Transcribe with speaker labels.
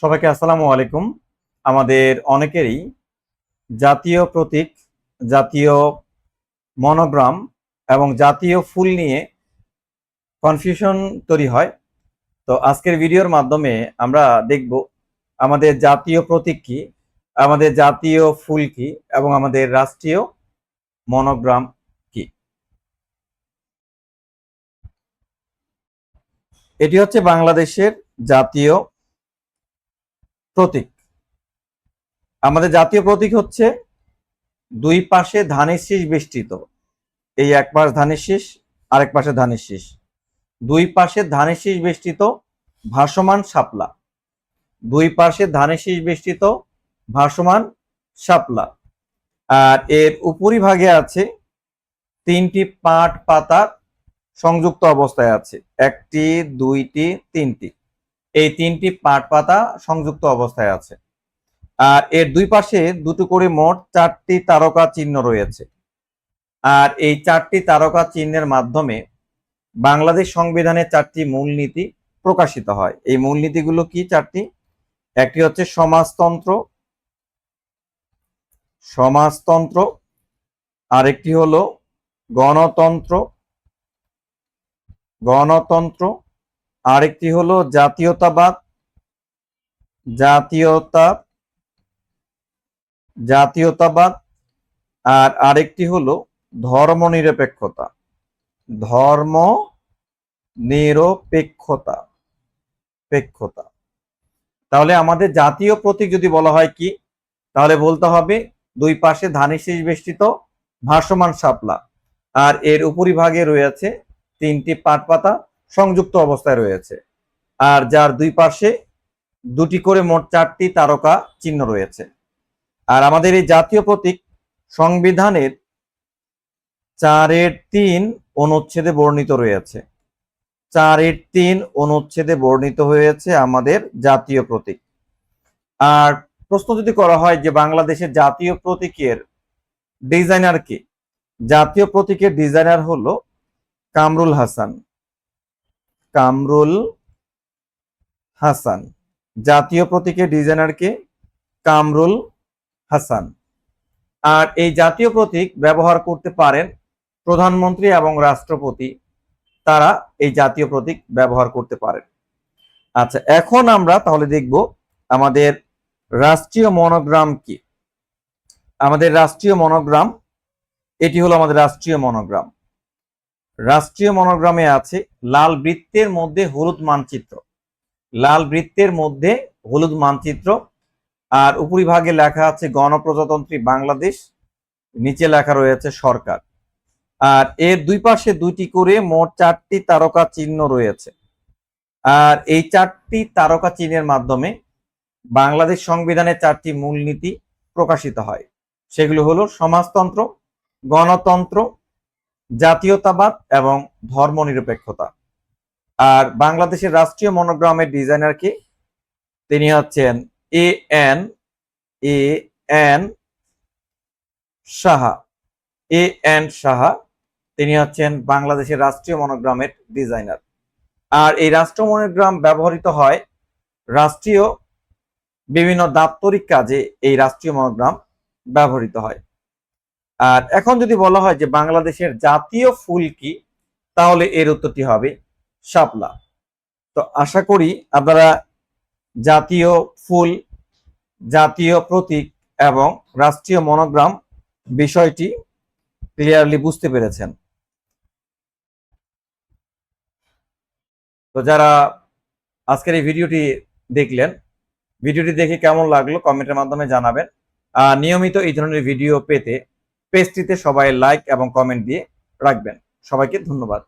Speaker 1: সবাইকে আসসালামু আলাইকুম। আমাদের অনেকেরই জাতীয় প্রতীক, জাতীয় মনোগ্রাম এবং জাতীয় ফুল নিয়ে কনফিউশন তৈরি হয়। তো আজকের ভিডিওর মাধ্যমে আমরা দেখব আমাদের জাতীয় প্রতীক কি, আমাদের জাতীয় ফুল কি এবং আমাদের রাষ্ট্রীয় মনোগ্রাম কি। এটি হচ্ছে বাংলাদেশের জাতীয় প্রতীক। আমাদের জাতীয় প্রতীক হচ্ছে দুই পাশে ধানের শীষ বেষ্টিত। এই এক পাশ ধানের শীষ, আরেক পাশে ধানের শীষ। দুই পাশে ধানের শীষ বেষ্টিত ভাসমান শাপলা। দুই পাশে ধানের শীষ বেষ্টিত ভাসমান শাপলা। আর এর উপরিভাগে আছে তিনটি পাট পাতা সংযুক্ত অবস্থায় আছে। একটি, দুইটি, তিনটি। এই তিনটি পাট পাতা সংযুক্ত অবস্থায় আছে। আর এর দুই পাশে দুটো করে মোট চারটি তারকা চিহ্ন রয়েছে। আর এই চারটি তারকা চিহ্নের মাধ্যমে বাংলাদেশ সংবিধানের চারটি মূলনীতি প্রকাশিত হয়। এই মূলনীতিগুলো কি চারটি? একটি হচ্ছে সমাজতন্ত্র সমাজতন্ত্র, আরেকটি হলো গণতন্ত্র গণতন্ত্র আরেকটি হলো জাতীয়তাবাদ। জাতীয়তা, জাতীয়তাবাদ। আর আরেকটি হলো ধর্মনিরপেক্ষতা। ধর্ম নিরপেক্ষতা পেক্ষতা। তাহলে আমাদের জাতীয় প্রতীক যদি বলা হয় কি, তাহলে বলতে হবে দুই পাশে ধানের শীষ বেষ্টিত, ভাসমান শাপলা। আর এর উপরিভাগে রয়েছে তিনটি পাট পাতা সংযুক্ত অবস্থায় রয়েছে। আর যার দুই পাশে দুটি করে মোট চারটি তারকা চিহ্ন রয়েছে। আর আমাদের এই জাতীয় প্রতীক সংবিধানের চারের তিন অনুচ্ছেদে বর্ণিত রয়েছে। চারের তিন অনুচ্ছেদে বর্ণিত হয়েছে আমাদের জাতীয় প্রতীক। আর প্রশ্ন যদি করা হয় যে বাংলাদেশের জাতীয় প্রতীকের ডিজাইনার কি? জাতীয় প্রতীকের ডিজাইনার হলো কামরুল হাসান। কামরুল হাসান। জাতীয় প্রতীকের ডিজাইনারকে কামরুল হাসান। আর এই জাতীয় প্রতীক ব্যবহার করতে পারেন প্রধানমন্ত্রী এবং রাষ্ট্রপতি। তারা এই জাতীয় প্রতীক ব্যবহার করতে পারেন। আচ্ছা এখন আমরা তাহলে দেখব আমাদের রাষ্ট্রীয় মনোগ্রাম কি? আমাদের রাষ্ট্রীয় মনোগ্রাম, এটি হলো আমাদের রাষ্ট্রীয় মনোগ্রাম। রাষ্ট্রীয় মনোগ্রামে আছে লাল বৃত্তের মধ্যে হলুদ মানচিত্র। লাল বৃত্তের মধ্যে হলুদ মানচিত্র, আর উপরিভাগে লেখা আছে গণপ্রজাতন্ত্রী বাংলাদেশ, নিচে লেখা রয়েছে সরকার। আর এর দুই পাশে দুইটি করে মোট চারটি তারকা চিহ্ন রয়েছে। আর এই চারটি তারকা চিহ্নের মাধ্যমে বাংলাদেশ সংবিধানের চারটি মূলনীতি প্রকাশিত হয়। সেগুলো হলো সমাজতন্ত্র, গণতন্ত্র জাতীয়তাবাদ এবং ধর্মনিরপেক্ষতা। আর বাংলাদেশের রাষ্ট্রীয় মনোগ্রামের ডিজাইনার কি? তিনি হচ্ছেন A N A N Saha. A N Saha, তিনি হচ্ছেন বাংলাদেশের রাষ্ট্রীয় মনোগ্রামের ডিজাইনার। আর এই রাষ্ট্র মনোগ্রাম ব্যবহৃত হয় রাষ্ট্রীয় বিভিন্ন দাপ্তরিক কাজে এই রাষ্ট্রীয় মনোগ্রাম ব্যবহৃত হয়। আর এখন যদি বলা হয় যে বাংলাদেশের জাতীয় ফুল কি, তাহলে এর উত্তরটি হবে শাপলা। তো আশা করি আপনারা জাতীয় ফুল, জাতীয় প্রতীক এবং রাষ্ট্রীয় মনোগ্রাম বিষয়টি ক্লিয়ারলি বুঝতে পেরেছেন। তো যারা আজকের এই ভিডিওটি দেখলেন, ভিডিওটি দেখে কেমন লাগল কমেন্টের মাধ্যমে জানাবেন। আর নিয়মিত এই ধরনের ভিডিও পেতে পেজটিতে সবাই লাইক এবং কমেন্ট দিয়ে রাখবেন। সবাইকে ধন্যবাদ।